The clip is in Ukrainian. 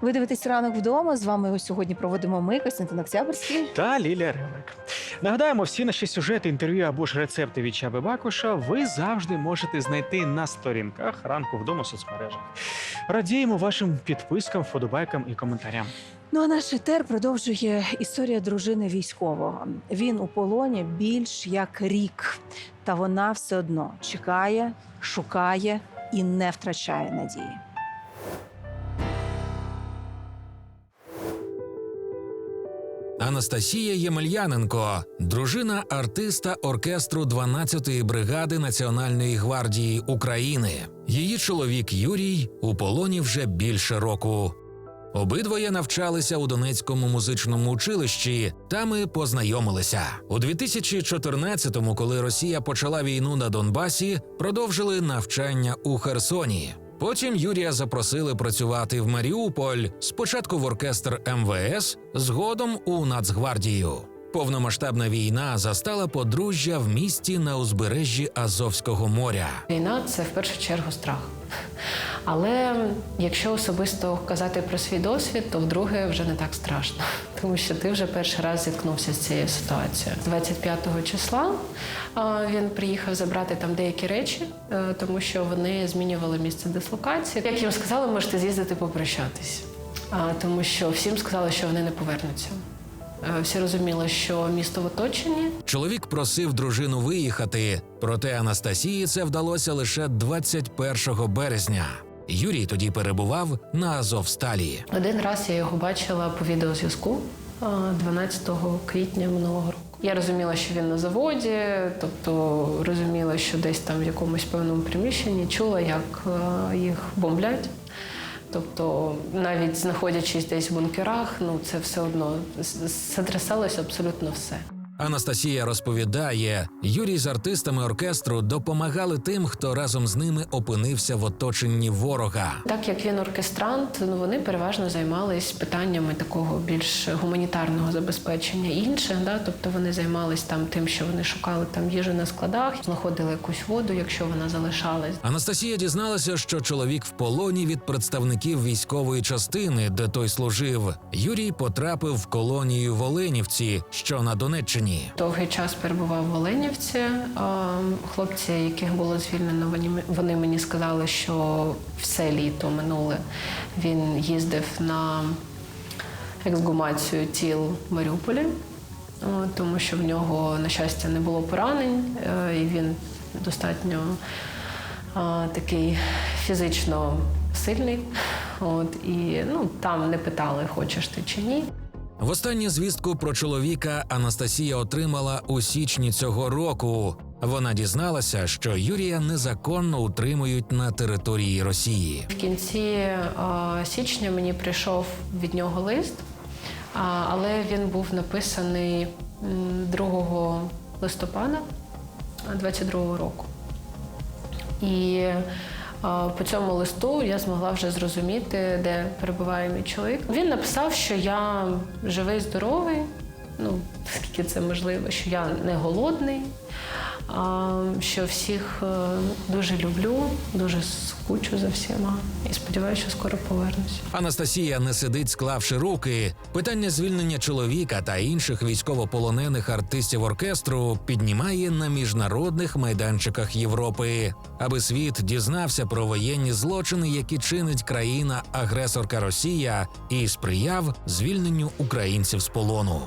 Ви дивитесь ранок вдома. З вами його сьогодні проводимо ми, Костянтин Октябрьський. та Лілія Ремик. Нагадаємо, всі наші сюжети, інтерв'ю або ж рецепти від Чаби Бакуша ви завжди можете знайти на сторінках ранку вдома в соцмережах. Радіємо вашим підпискам, вподобайкам і коментарям. Ну а наш етер продовжує історія дружини військового. Він у полоні більш як рік, та вона все одно чекає, шукає і не втрачає надії. Анастасія Ємельяненко, дружина артиста оркестру 12-ї бригади Національної гвардії України. Її чоловік Юрій у полоні вже більше року. Обидвоє навчалися у Донецькому музичному училищі, там і познайомилися. У 2014-му, коли Росія почала війну на Донбасі, продовжили навчання у Херсоні. Потім Юрія запросили працювати в Маріуполь, спочатку в оркестр МВС, згодом у Нацгвардію. Повномасштабна війна застала подружжя в місті на узбережжі Азовського моря. Війна це в першу чергу страх. Але якщо особисто казати про свій досвід, то вдруге вже не так страшно, тому що ти вже перший раз зіткнувся з цією ситуацією. 25 числа він приїхав забрати там деякі речі, е, тому що вони змінювали місце дислокації. Як їм сказали, можете з'їздити попрощатись, тому що всім сказали, що вони не повернуться. Е, Всі розуміли, що місто в оточенні, Чоловік просив дружину виїхати, проте Анастасії це вдалося лише 21 березня. Юрій тоді перебував на Азовсталі. Один раз я його бачила по відеозв'язку 12 квітня минулого року. Я розуміла, що він на заводі, тобто розуміла, що десь там в якомусь певному приміщенні чула, як їх бомблять. Тобто, навіть знаходячись десь в бункерах, ну це все одно сотрясалося абсолютно все. Анастасія розповідає, Юрій з артистами оркестру допомагали тим, хто разом з ними опинився в оточенні ворога. Так як він оркестрант, ну вони переважно займались питаннями такого більш гуманітарного забезпечення інших. Да? Тобто вони займались там тим, що вони шукали там їжу на складах, знаходили якусь воду, якщо вона залишалась. Анастасія дізналася, що чоловік в полоні від представників військової частини, де той служив. Юрій потрапив в колонію в Оленівці, що на Донеччині. Довгий час перебував в Оленівці. Хлопці, яких було звільнено, вони, вони мені сказали, що все літо минуле він їздив на ексгумацію тіл в Маріуполі, тому що в нього, на щастя, не було поранень, е, і він достатньо такий фізично сильний. От, і ну, там не питали, хочеш ти чи ні. Востаннє звістку про чоловіка Анастасія отримала у січні цього року. Вона дізналася, що Юрія незаконно утримують на території Росії. В кінці е, січня мені прийшов від нього лист, але він був написаний 2 листопада 22-го року. І по цьому листу я змогла вже зрозуміти, де перебуває мій чоловік. Він написав, що я живий, здоровий, ну, скільки це можливо, що я не голодний, що всіх е, дуже люблю, дуже скучу за всіма і сподіваюся, що скоро повернусь. Анастасія не сидить, склавши руки. Питання звільнення чоловіка та інших військовополонених артистів оркестру піднімає на міжнародних майданчиках Європи, аби світ дізнався про воєнні злочини, які чинить країна-агресорка Росія, і сприяв звільненню українців з полону.